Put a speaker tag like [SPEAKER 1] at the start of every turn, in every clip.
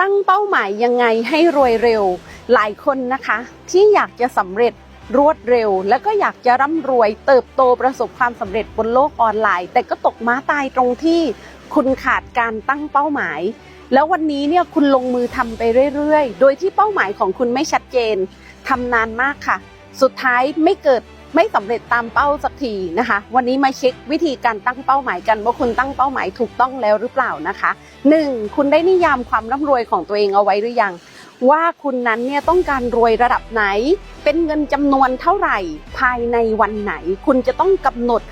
[SPEAKER 1] ตั้งเป้าหมายยังไงให้รวยเร็ว หลายคนนะคะ ที่อยากจะสำเร็จรวดเร็ว แล้วก็อยากจะร่ำรวย เติบโตประสบความสำเร็จบนโลกออนไลน์ แต่ก็ตกม้าตายตรงที่คุณขาดการตั้งเป้าหมาย แล้ววันนี้เนี่ยคุณลงมือทำไปเรื่อยๆ โดยที่เป้าหมายของคุณไม่ชัดเจนทำนานมากค่ะ สุดท้ายไม่เกิด ไม่สำเร็จตามเป้าสักทีนะคะ วันนี้มาเช็ควิธีการตั้งเป้าหมายกันว่าคุณตั้งเป้าหมายถูกต้องแล้วหรือเปล่านะคะหนึ่งคุณได้นิยามความร่ำรวยของตัวเองเอาไว้หรือยัง ว่าคุณนั้นเนี่ยต้องการรวยระดับไหน เป็นเงินจำนวนเท่าไหร่ภายในวันไหน คุณจะต้องกำหนด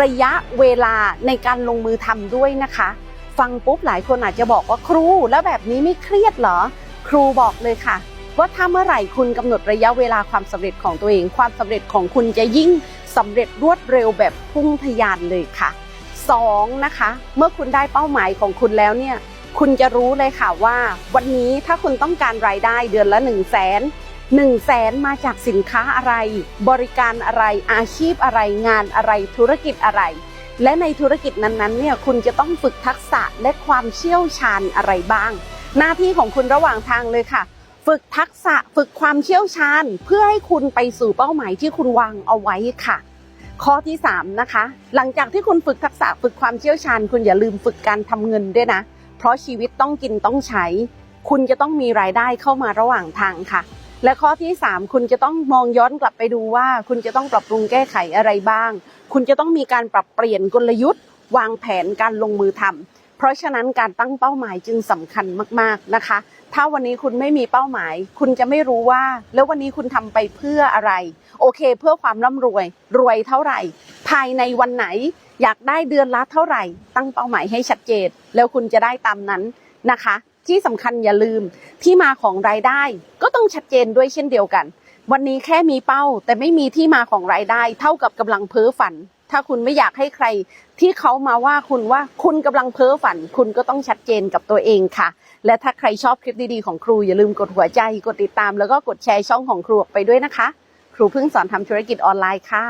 [SPEAKER 1] ระยะเวลาในการลงมือทำด้วยนะคะ ฟังปุ๊บหลายคนอาจจะบอกว่าครู แล้วแบบนี้ไม่เครียดเหรอ ครูบอกเลยค่ะ ว่าถ้าเมื่อไหร่คุณกำหนดระยะเวลาความสำเร็จของตัวเอง ความสำเร็จของคุณจะยิ่งสำเร็จรวดเร็วแบบพุ่งทะยานเลยค่ะสองนะคะ เมื่อคุณได้เป้าหมายของคุณแล้วเนี่ยคุณจะรู้เลยค่ะว่า วันนี้ถ้าคุณต้องการรายได้เดือนละ1นึ่งแสนหนึ่งแสนมาจากสินค้าอะไร บริการอะไรอาชีพอะไรงานอะไรธุรกิจอะไร และในธุรกิจนั้นๆเนี่ยคุณจะต้องฝึกทักษะและความเชี่ยวชาญอะไรบ้าง หน้าที่ของคุณระหว่างทางเลยค่ะ ฝึกทักษะฝึกความเชี่ยวชาญ เพื่อให้คุณไปสู่เป้าหมายที่คุณวางเอาไว้ค่ะ ข้อที่3นะคะ หลังจากที่คุณฝึกทักษะฝึกความเชี่ยวชาญ คุณอย่าลืมฝึกการทำเงินด้วยนะ เพราะชีวิตต้องกินต้องใช้ คุณจะต้องมีรายได้เข้ามาระหว่างทางค่ะ และข้อที่ 3 คุณจะต้องมองย้อนกลับไปดูว่า คุณจะต้องปรับปรุงแก้ไขอะไรบ้าง คุณจะต้องมีการปรับเปลี่ยนกลยุทธ์ วางแผนการลงมือทำเพ ราะฉะนั้นการตั้งเป้าหมายจึงสำคัญมากๆนะคะ ถ้าวันนี้คุณไม่มีเป้าหมาย คุณจะไม่รู้ว่า แล้ววันนี้คุณทำไปเพื่ออะไร โอเค เพื่อความร่ำรวย รวยเท่าไหร่ ภายในวันไหน อยากได้เดือนละเท่าไหร่ ตั้งเป้าหมายให้ชัดเจน แล้วคุณจะได้ตามนั้นนะคะ ที่สำคัญอย่าลืมที่มาของรายได้ ก็ต้องชัดเจนด้วยเช่นเดียวกัน วันนี้แค่มีเป้า แต่ไม่มีที่มาของรายได้ เท่ากับกำลังเพ้อฝัน ถ้าคุณไม่อยากให้ใครที่เขามาว่าคุณว่าคุณกำลังเพ้อฝัน คุณก็ต้องชัดเจนกับตัวเองค่ะ และถ้าใครชอบคลิปดีๆของครูอย่าลืมกดหัวใจ กดติดตาม แล้วก็กดแชร์ช่องของครูออกไปด้วยนะคะ ครูเพิ่งสอนทำธุรกิจออนไลน์ค่ะ